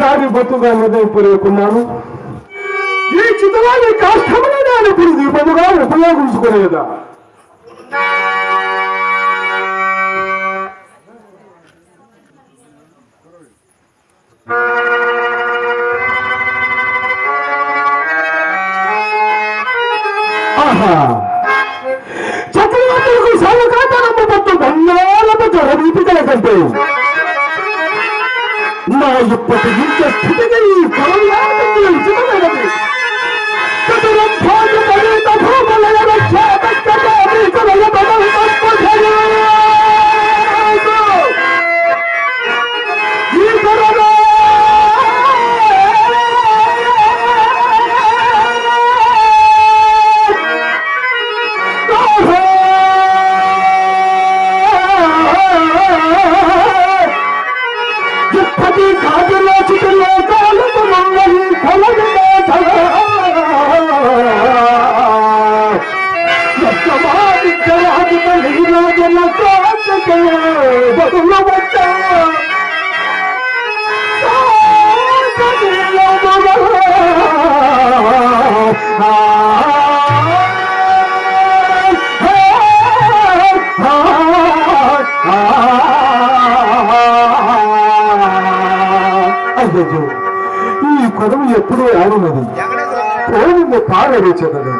దాని బతుగా హృదయపూర్వకున్నాను ఈ చిత్రాన్ని కాష్టములు నేను ఇప్పుడు దీపముగా ఉపయోగించుకునేదా ఆహా. చక్రవర్తులకు సవకాతనమ్మ పట్టు బంగాళపు జరదీపికల కంటే 前を引っ張って人気はくてけに、この宮崎に打ち込めばいい。ఈ కొడవ ఎప్పుడూ ఆడినది కోవింద పారవేచదను